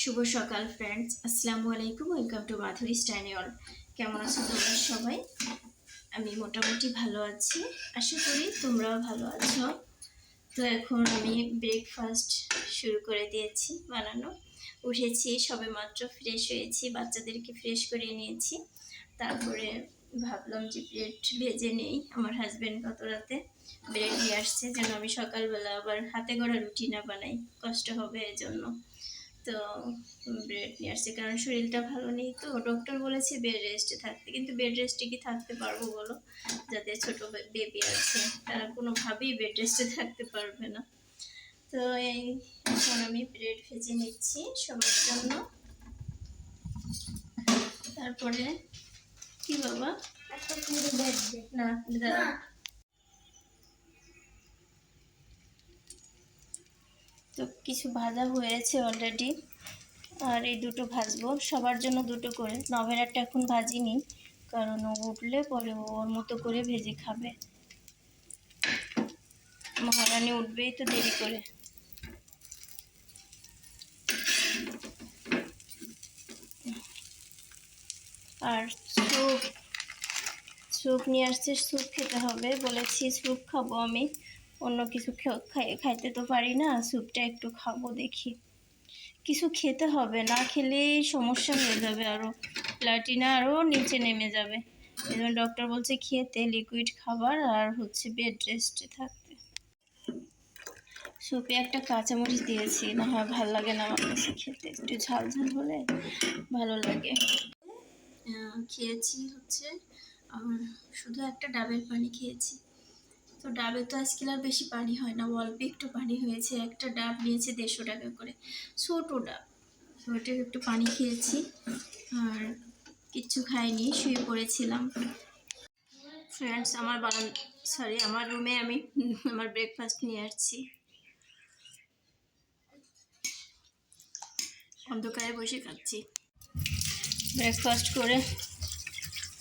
শুভ সকাল ফ্রেন্ডস আসসালামু আলাইকুম ওয়েলকাম টু মাধুরী স্ট্যানিয়ল কেমন আছো তোমরা সবাই? আমি মোটামুটি ভালো আছি। আশা করি তোমরাও ভালো আছো। তো এখন আমি ব্রেকফাস্ট শুরু করে দিয়েছি, বানানো। উঠেছি সবে মাত্র ফ্রেশ হয়েছি, বাচ্চাদেরকে ফ্রেশ করিয়ে নিয়েছি। তারপরে ভাবলাম যে ব্রেড ভেজে নেই। আমার হাজব্যান্ড গত রাতে ব্রেড নিয়ে আসছে, যেন আমি সকালবেলা আবার হাতে গড়া রুটি না বানাই। কষ্ট হবে এজন্য। তো ব্রেড নিয়ে আসছে কারণ শরীরটা ভালো নেই তো। ডক্টর বলেছে বেড রেস্টে থাকতে কিন্তু বেড রেস্টে কি থাকতে পারব বলো? যাদের ছোট বেবি আছে তারা কোনোভাবেই বেড রেস্টে থাকতে পারবে না। তো এই এখন আমি ব্রেড ভেজে নিচ্ছি সবার জন্য। তারপরে কি বাবা? না দাঁড়া তো কিছু ভাজা হয়েছে অলরেডি আর এই দুটো ভাজবো। সবার জন্য দুটো করে। নভেরারটা এখন ভাজিনি, কারণ ও উঠলে পরে ওর মতো করে ভেজে খাবে। মহারানী উঠবেই তো দেরি করে। আর স্যুপ। স্যুপ নিয়ে আসছে, স্যুপ খেতে হবে। বলেছি স্যুপ খাব আমি। অন্য কিছু খাইতে তো পারি না, স্যুপটা একটু খাব দেখি। কিছু খেতে হবে, না খেলেই সমস্যা হয়ে যাবে আরও প্লাটিনা আরও নিচে নেমে যাবে। এই জন্য ডক্টর বলছে খেতে লিকুইড খাবার আর হচ্ছে বেড রেস্টে থাকতে। স্যুপে একটা কাঁচামরিচ দিয়েছি, না হয় ভালো লাগে না আমার কাছে খেতে। একটু ঝাল ঝাল হলে ভালো লাগে। খেয়েছি হচ্ছে আর শুধু একটা ডাবের পানি খেয়েছি। তো ডাবে তো আজকাল আর বেশি পানি হয় না, অল্প একটু পানি হয়েছে, একটা ডাব নিয়েছে দেড়শো টাকা করে, ছোটো ডাব। ওটা একটু পানি খেয়েছি, আর কিচ্ছু খাইনি, শুয়ে পড়েছিলাম। ফ্রেন্ডস আমার বানান সরি আমার রুমে আমি আমার ব্রেকফাস্ট নিয়ে আসছি। অন্ধকারে বসে খাচ্ছি। ব্রেকফাস্ট করে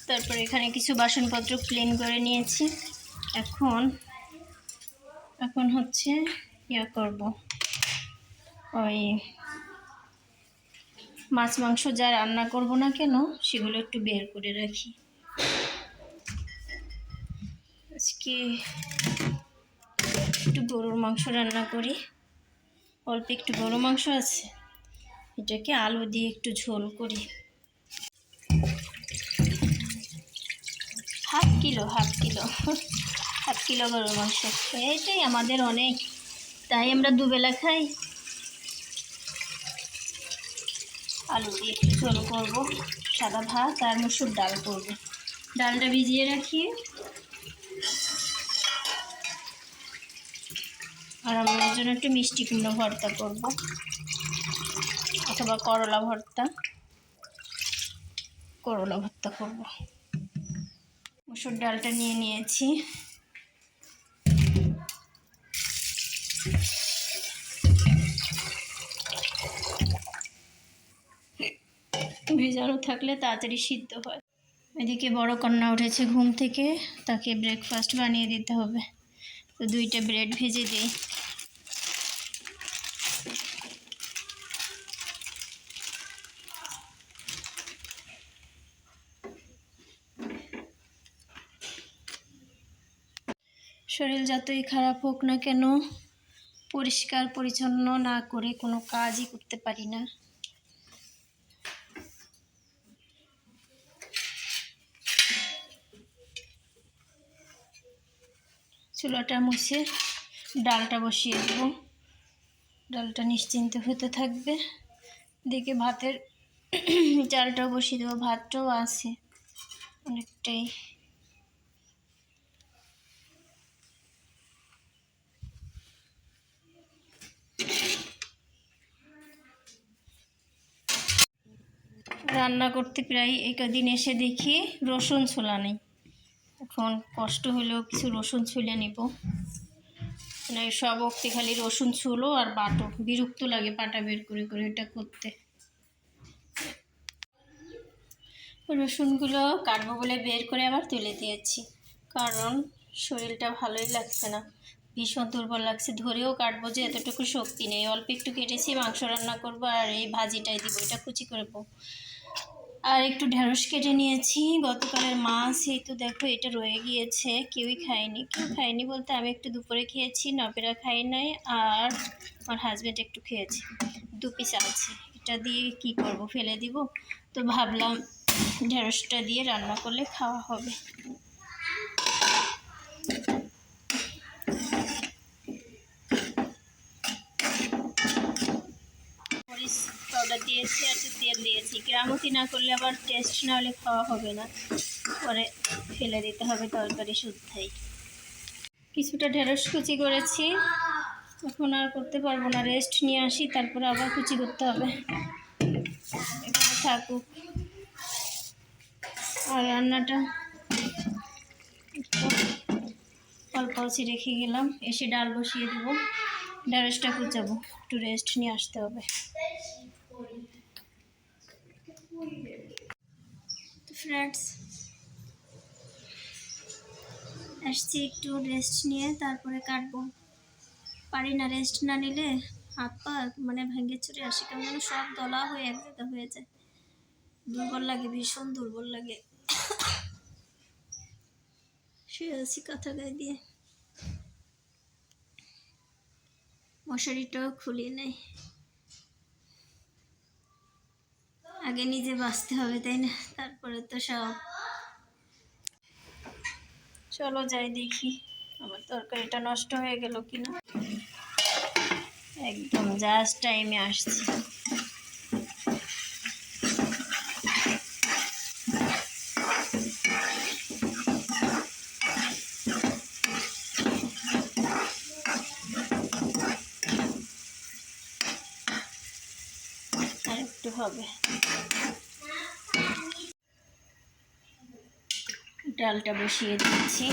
তারপর এখানে কিছু বাসনপত্র ক্লিন করে নিয়েছি। এখন এখন হচ্ছে ইয়া করব। ওই মাছ, মাংস যা রান্না করব না কেন, সেগুলো একটু বের করে রাখি। আজকে একটু গরুর মাংস রান্না করি। অল্প একটু গরু মাংস আছে। এটাকে আলু দিয়ে একটু ঝোল করি half kilo half kilo half kilo গরুর মাংস এটাই আমাদের অনেক। তাই আমরা দুবেলা খাই। আলু দিয়ে একটু ঝোল করব, সাদা ভাত আর মুসুর ডাল করব। ডালটা ভিজিয়ে রাখি। আর আমার জন্য একটু মিষ্টি কুমড়ো ভর্তা করব, অথবা করলা ভর্তা। করলা ভর্তা করব। মুসুর ডালটা নিয়ে নিয়েছি। ভেজানো থাকলে তাড়াতাড়ি সিদ্ধ হয়। এদিকে বড় কন্যা উঠেছে ঘুম থেকে, তাকে ব্রেকফাস্ট বানিয়ে দিতে হবে। তো দুইটা ব্রেড ভেজে দিই। শরীর যতই খারাপ হোক না কেন, পরিষ্কার, পরিচ্ছন্ন না করে কোনো কাজই করতে পারি না। চুলাটা মুছে ডালটা বসিয়ে দেবো। ডালটা নিশ্চিন্ত হতে থাকবে। দেখে ভাতের চালটাও বসিয়ে দেবো। ভাতটাও আছে। অনেকটাই রান্না করতে প্রায় এই কদিন এসে দেখি রসুন ছোলা নেই। এখন কষ্ট হলেও কিছু রসুন ছুলে নিব। মানে সব অক্তি খালি রসুন ছুলো আর বাটো। বিরক্ত লাগে পাটা বের করে করে এটা করতে। রসুনগুলো কাটবো বলে বের করে আবার তুলে দিয়েছি। কারণ শরীরটা ভালোই লাগছে না। ভীষণ দুর্বল লাগছে। ধরেও কাটবো যে এতটুকু শক্তি নেই। অল্প একটু কেটেছি, মাংস রান্না করব আর এই ভাজিটাই দিব। এটা কুচি করব আর একটু ঢেঁড়স কেটে নিয়েছি। গতকালের মাছ, এই তো দেখো, এটা রয়ে গিয়েছে। কেউই খায়নি। কেউ খায়নি বলতে আমি একটু দুপুরে খেয়েছি নবেরা খাই নাই। আর আমার হাজব্যান্ড একটু খেয়েছে। দু পিস আছে। এটা দিয়ে কি করব, ফেলে দিব? তো ভাবলাম ঢেঁড়সটা দিয়ে রান্না করলে খাওয়া হবে মরিচ পাউডার দিয়েছি আর একটু তেল দিয়েছি না করলে আবার টেস্ট না হলে খাওয়া হবে না। পরে ফেলে দিতে হবে তরকারি শুদ্ধাই। কিছুটা ঢেঁড়স কুচি করেছি। এখন আর করতে পারব না। রেস্ট নিয়ে আসি, তারপরে আবার কুচি করতে হবে। এখানে থাকুক। আর রান্নাটা অল্প অল্পি রেখে গেলাম। এসে ডাল বসিয়ে দেবো। ঢেঁড়সটা কুচাবো। একটু রেস্ট নিয়ে আসতে হবে। ফ্রেন্ডস আসছি একটু রেস্ট নিয়ে, তারপরে কাটবো। পারি না রেস্ট না নিলে হাত পা মানে ভেঙে চুরে আসে, কেমন যেন সব দলা হয়ে এক জায়গা হয়ে যায়। দুর্বল লাগে, ভীষণ দুর্বল লাগে। শুয়ে আছি কথা গায়ে দিয়ে। মশারিটাও খুলিয়ে নেই। আগে নিজে বাঁচতে হবে, তাই না? তারপরে তো সব। চলো যাই দেখি, আমার তরকারিটা নষ্ট হয়ে গেল কিনা। একদম জাস্ট টাইমে আসছি আর একটু হবে। ডালটা বসিয়ে দিচ্ছি।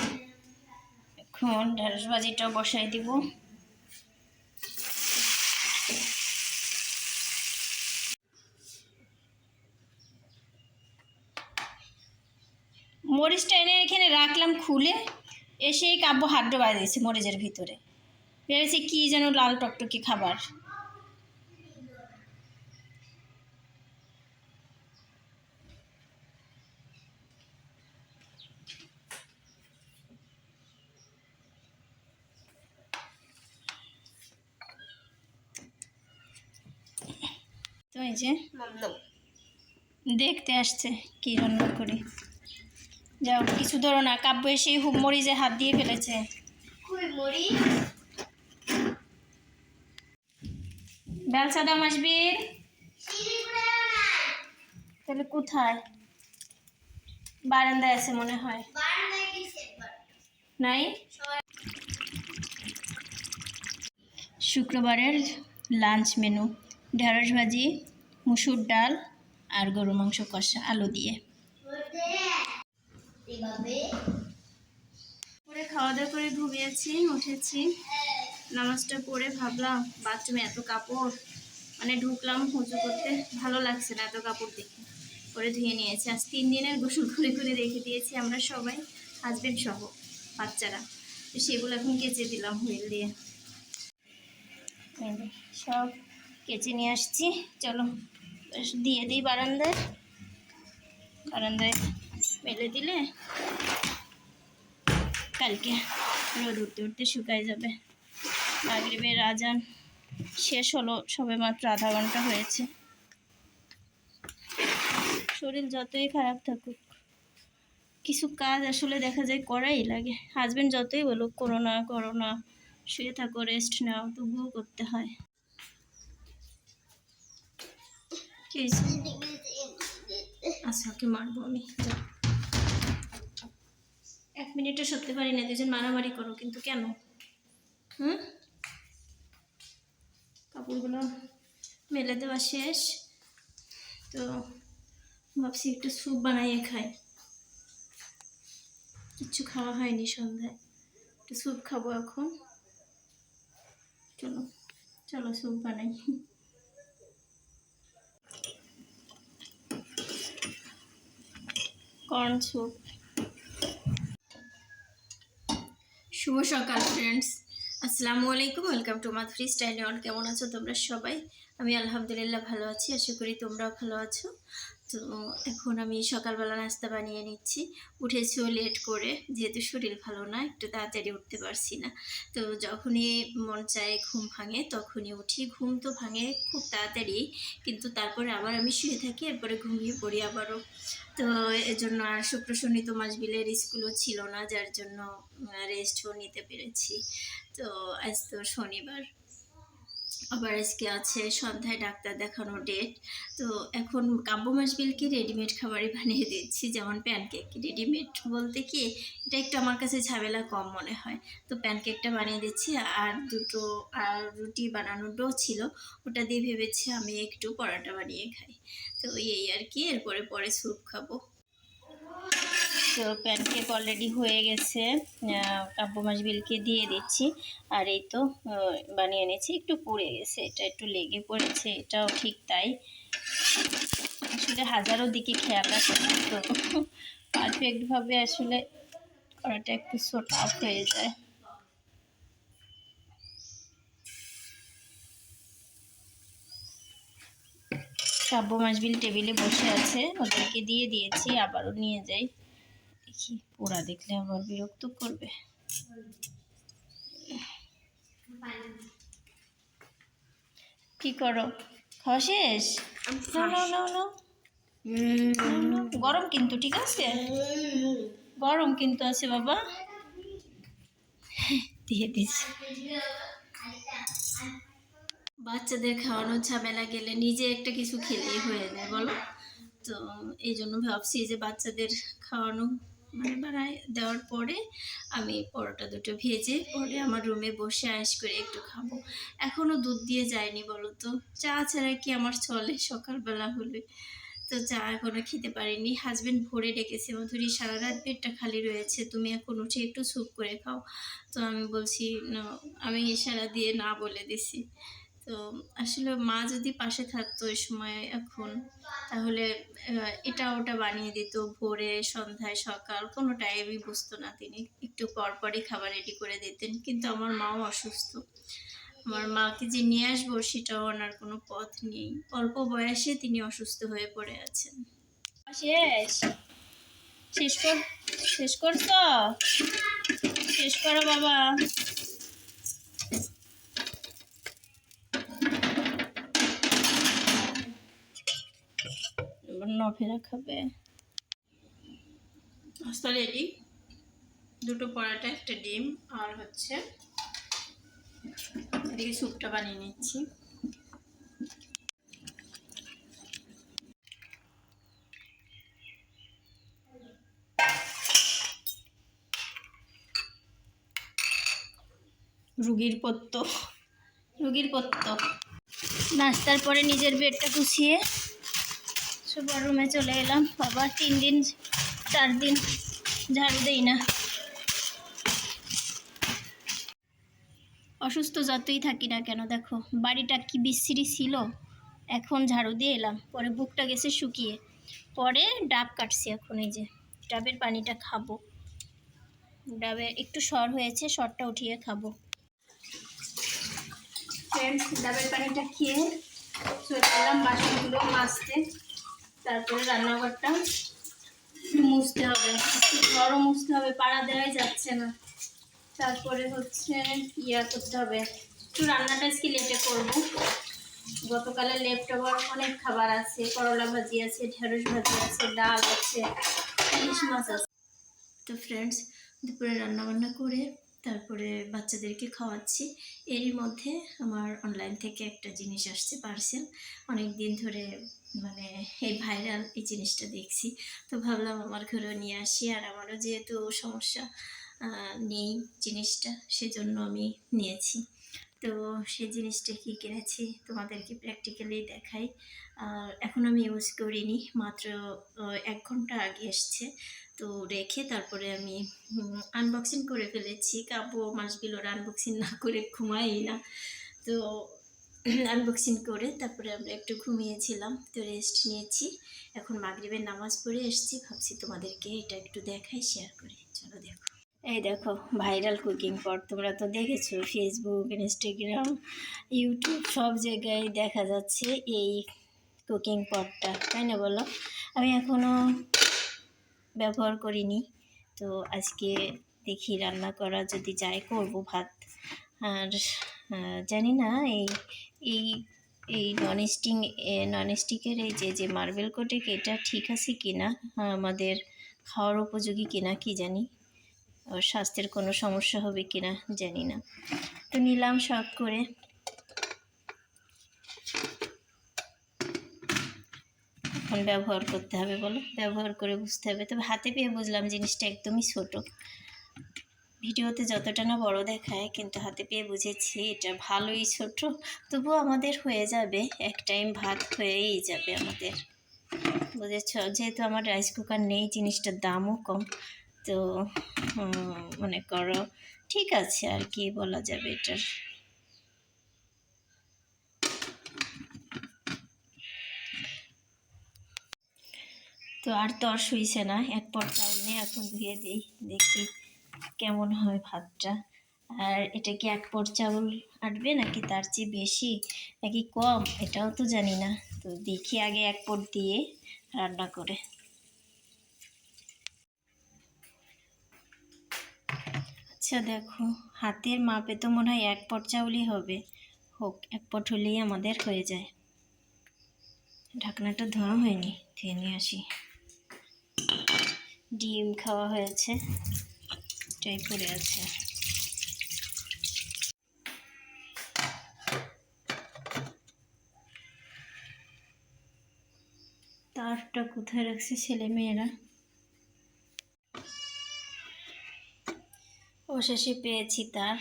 এখন ঢেঁড়স ভাজিটাও বসাই দিব। মরিচটা এনে এখানে রাখলাম খুলে। এসেই কাব্য হাড্ড বাজিয়েছে মরিচের ভিতরে। ভেবেছি কি যেন লাল টকটকি খাবার। যে দেখতে আসছে কি রান্না করি। যাও কিছু ধরো না কাব্য এসে মরিচে হাত দিয়ে ফেলেছে। বেলসা দাম আসবি তাহলে কোথায়? বারান্দায় আছে মনে হয়। নাই? শুক্রবারের লাঞ্চ মেনু ঢেঁড়স ভাজি মুসুর ডাল আর গরু মাংস কষা আলু দিয়ে। পরে খাওয়া দাওয়া করে ঘুমিয়েছি উঠেছি। নামাজটা পড়ে ভাবলাম বাথরুমে এত কাপড় মানে ঢুকলাম উঁচু করতে। ভালো লাগছে না এত কাপড় দেখে করে ধুয়ে নিয়েছি। আজ তিন দিনের গোসল করে করে রেখে দিয়েছি আমরা সবাই হাজবেন্ড সহ বাচ্চারা। তো সেগুলো এখন কেচে দিলাম হুইল দিয়ে। সব কেচে নিয়ে আসছি। চলো দিয়ে দিই বারান্দায়। বারান্দায় মেলে দিলে কালকে রোদ উঠতে উঠতে শুকায় যাবে। মাগরিবের আজান শেষ হলো সবে মাত্র আধা ঘণ্টা হয়েছে। শরীর যতই খারাপ থাকুক, কিছু কাজ আসলে দেখা যায় করাই লাগে। হাজবেন্ড যতই বলুক, করো না শুয়ে থাকো রেস্ট নাও, তবুও করতে হয়। কি? আচ্ছা ওকে মারবো আমি এক মিনিটও সরতে পারি না, দুজন মারামারি করো, কিন্তু কেন? হুম? কাপড়গুলো মেলে দেওয়া শেষ। তো ভাবছি একটু স্যুপ বানাইয়ে খাই। কিচ্ছু খাওয়া হয়নি সন্ধ্যায়। একটু স্যুপ খাব এখন। চলো চলো স্যুপ বানাই। কর্ন স্যুপ শুভ সকাল ফ্রেন্ডস আসসালামু আলাইকুম ওয়েলকাম টু মাধুরী স্টাইল কেমন আছো তোমরা সবাই? আমি আলহামদুলিল্লাহ ভালো আছি, আশা করি তোমরাও ভালো আছো। তো এখন আমি সকালবেলা নাস্তা বানিয়ে নিচ্ছি। উঠেছিও লেট করে, যেহেতু শরীর ভালো না, একটু তাড়াতাড়ি উঠতে পারছি না। তো যখনই মন চায় ঘুম ভাঙে, তখনই উঠি। ঘুম তো ভাঙে খুব তাড়াতাড়ি, কিন্তু তারপরে আবার আমি শুয়ে থাকি, এরপরে ঘুমিয়ে পড়ি আবারও। তো এজন্য আর শুক্র শনি তো মাসবিলের স্কুলও ছিল না, যার জন্য রেস্টও নিতে পেরেছি। তো আজ তো শনিবার। আবার আজকে আছে সন্ধ্যায় ডাক্তার দেখানো ডেট তো এখন কাব্য মাসবিলকে রেডিমেড খাবারই বানিয়ে দিচ্ছি, যেমন প্যানকেক রেডিমেড বলতে কি, এটা একটু আমার কাছে ঝামেলা কম মনে হয়। তো প্যানকেকটা বানিয়ে দিচ্ছি, আর দুটো, আর রুটি বানানোর ডো ছিল, ওটা দিয়ে ভেবেছি আমি একটু পরোটা বানিয়ে খাই। তো এই আর কি, এরপরে পরে স্যুপ খাব। তো প্যানকেক অলরেডি হয়ে গেছে। কাব্য মাসবিলকে দিয়ে দিচ্ছি। আর এই তো বানিয়ে এনেছি। একটু পুড়ে গেছে। এটা একটু লেগে পড়েছে। এটাও ঠিক তাই। আসলে হাজারো দিকে খেয়াল রাখে না তো। পারফেক্টভাবে আসলে করাটা একটু সো টাফ হয়ে যায়। কাব্য মাসবিল টেবিলে বসে আছে। ওদেরকে দিয়ে দিয়েছি। আবারও নিয়ে যাই। দেখি। পোড়া দেখলে আবার বিরক্ত করবে। কি করো? খাওয়া শেষ। গরম কিন্তু ঠিক আছে? গরম কিন্তু আছে বাবা। দিয়ে দিচ্ছি বাচ্চাদের খাওয়ানোর ঝামেলা গেলে নিজে একটা কিছু খেলেই হয়ে যায় বলো? তো এই জন্য ভাবছি যে বাচ্চাদের খাওয়ানো মানে বানায় দেওয়ার পরে আমি পরোটা দুটো ভেজে পরে আমার রুমে বসে আয়েস করে একটু খাব। এখনও দুধ দিয়ে যায়নি বলো তো চা ছাড়া কি আমার চলে সকালবেলা হলে? তো চা এখনও খেতে পারিনি। হাজবেন্ড ভোরে ডেকেছে, মধুরি, সারা রাত পেটটা খালি রয়েছে, তুমি এখন উঠে একটু স্যুপ করে খাও। তো আমি বলছি আমি ইশারা দিয়ে না বলে দিছি। তো আসলে মা যদি পাশে থাকতো ওই সময় এখন, তাহলে এটা ওটা বানিয়ে দিত ভোরে, সন্ধ্যায়, সকাল, কোনো টাইমই বুঝতো না তিনি। একটু পর পরই খাবার রেডি করে দিতেন। কিন্তু আমার মাও অসুস্থ। আমার মাকে যে নিয়ে আসব সেটাও ওনার কোনো পথ নেই। অল্প বয়সে তিনি অসুস্থ হয়ে পড়ে আছেন। শেষ? শেষ কর শেষ করছ? শেষ করো বাবা। নভেরা খাবে। নাস্তা রেডি দুটো পরাটা, একটা ডিম, আর হচ্ছে এদিকে স্যুপটা বানিয়ে নিচ্ছি। রুগীর পত্য রুগীর পত্য নাস্তার পরে নিজের বেডটা গুছিয়ে সুপার রুমে চলে এলাম। আবার তিন দিন, চার দিন ঝাড়ু দেই না। অসুস্থ যতই থাকি না কেন, দেখো, বাড়িটা কি বিশ্রী ছিল। এখন ঝাড়ু দিয়ে এলাম, পরে বুকটা গেছে শুকিয়ে। পরে ডাব কাটছি এখন, এই যে, ডাবের পানিটা খাব। ডাবে একটু সর হয়েছে, সরটা উঠিয়ে খাব। ফ্রেন্ডস ডাবের পানিটা খেয়ে চলে এলাম বাসনগুলো মাজতে। তারপরে রান্নাঘরটা মুছতে হবে। একটু ঘরও মুছতে হবে, পাড়া দেওয়াই যাচ্ছে না। তারপরে হচ্ছে ইয়া করতে হবে। একটু রান্নাটা আজকে লেটে করব। গতকালের লেফট ওভার অনেক খাবার আছে, করলা ভাজি আছে, ঢেঁড়স ভাজি আছে, ডাল আছে, ইলিশ মাছ আছে। তো ফ্রেন্ডস দুপুরে রান্নাবান্না করে তারপরে বাচ্চাদেরকে খাওয়াচ্ছি। এরই মধ্যে আমার অনলাইন থেকে একটা জিনিস আসছে পার্সেল অনেক দিন ধরে মানে এই ভাইরাল এই জিনিসটা দেখছি। তো ভাবলাম আমার ঘরেও নিয়ে আসি আর আমারও যেহেতু সমস্যা নেই জিনিসটা, সেজন্য আমি নিয়েছি। তো সেই জিনিসটা কি কিনেছি তোমাদেরকে প্র্যাকটিক্যালি দেখাই। আর এখন আমি ইউজ করিনি, মাত্র এক ঘণ্টা আগে এসছে। তো রেখে তারপরে আমি আনবক্সিং করে ফেলেছি। কাব্য মাসগুলোর আনবক্সিং না করে ঘুমাই না। তো আনবক্সিং করে তারপরে আমরা একটু ঘুমিয়েছিলাম, তো রেস্ট নিয়েছি। এখন মাগরিবের নামাজ পড়ে এসেছি, ভাবছি তোমাদেরকে এটা একটু দেখাই শেয়ার করি। চলো দেখো। এই দেখো ভাইরাল কুকিং পট তোমরা তো দেখেছ ফেসবুক ইনস্টাগ্রাম ইউটিউব সব জায়গায় দেখা যাচ্ছে এই কুকিং পটটা তাই না বলো? আমি এখনও ব্যবহার করিনি, তো আজকে দেখি রান্না করা যদি যায়, করব ভাত। আর জানি না, এই এই এই নন স্টিং নন স্টিকের এই যে যে মার্বেল কোটেক এটা ঠিক আছে কি না আমাদের খাওয়ার উপযোগী কিনা কি জানি? স্বাস্থ্যের কোনো সমস্যা হবে কিনা জানি না। তো নিলাম শখ করে। এখন ব্যবহার করতে হবে বলো? ব্যবহার করে বুঝতে হবে। তবে হাতে পেয়ে বুঝলাম জিনিসটা একদমই ছোট। ভিডিওতে যতটা না বড় দেখায়, কিন্তু হাতে পেয়ে বুঝেছি এটা ভালোই ছোট। তবুও আমাদের হয়ে যাবে, এক টাইম ভাত হয়েই যাবে আমাদের। বুঝেছ? যেহেতু আমার রাইস কুকার নেই, জিনিসটার দামও কম, তো মনে করো ঠিক আছে আর কি বলা যাবে এটার। তো আর তর শুইছে না, এক পর চাউল নিয়ে এখন ধুয়ে দিই, দেখি। কেমন হয় ভাতটা? আর এটা কি এক পর চাউল আটবে নাকি তার চেয়ে বেশি? নাকি কম? এটাও তো জানি না। তো দেখি আগে এক পট দিয়ে রান্না করে। আচ্ছা দেখো। হাতের মাপে তো মনে হয় এক পট চাউলই হবে। হোক, এক পট হলেই আমাদের হয়ে যায়। ঢাকনাটা ধোয়া হয়নি, ধুয়ে নিয়ে আসি। ডিম খাওয়া হয়েছে। এটাই পড়ে আছে। তারটা কোথায় রাখছে ছেলে মেয়েরা? অবশেষে পেয়েছি তার,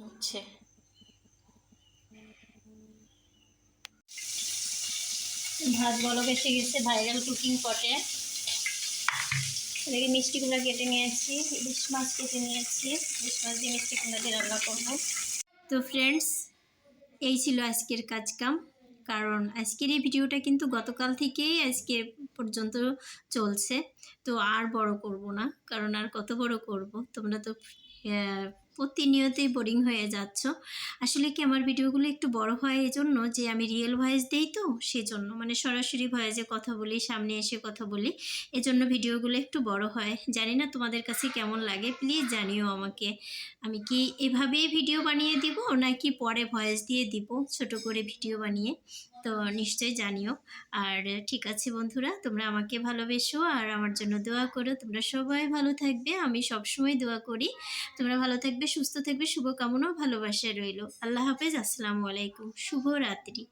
হচ্ছে। ভাত বলো, বেশি গেছে ভাইরাল কুকিং পটে এদিকে মিষ্টি কুমড়া কেটে নিয়েছি, ইলিশ মাছ কেটে নিয়েছি, ইলিশ মাছ দিয়ে মিষ্টি কুমড়া দিয়ে রান্না করব। তো ফ্রেন্ডস এই ছিল আজকের কাজকাম। কারণ আজকের এই ভিডিওটা কিন্তু গতকাল থেকেই আজকে পর্যন্ত চলছে। তো আর বড় করব না, কারণ আর কত বড় করব? তোমরা তো প্রতিনিয়তই বোরিং হয়ে যাচ্ছ। আসলে কি আমার ভিডিওগুলো একটু বড় হয় এই জন্য যে আমি রিয়েল ভয়েস দেই তো সেজন্য। মানে সরাসরি ভয়েসে কথা বলি, সামনে এসে কথা বলি, এজন্য ভিডিওগুলো একটু বড় হয়। জানি না তোমাদের কাছে কেমন লাগে প্লিজ জানিও আমাকে। আমি কি এভাবেই ভিডিও বানিয়ে দিব নাকি পরে ভয়েস দিয়ে দিব ছোট করে ভিডিও বানিয়ে? তো নিশ্চয়ই জানিও। আর ঠিক আছে বন্ধুরা, তোমরা আমাকে ভালোবেসো আর আমার জন্য দোয়া করো। তোমরা সবাই ভালো থাকবে, আমি সবসময় দোয়া করি। তোমরা ভালো থাকবে সুস্থ থাকবে শুভকামনা ভালোবাসা রইল। আল্লাহ হাফেজ আসসালামু আলাইকুম। শুভ রাত্রি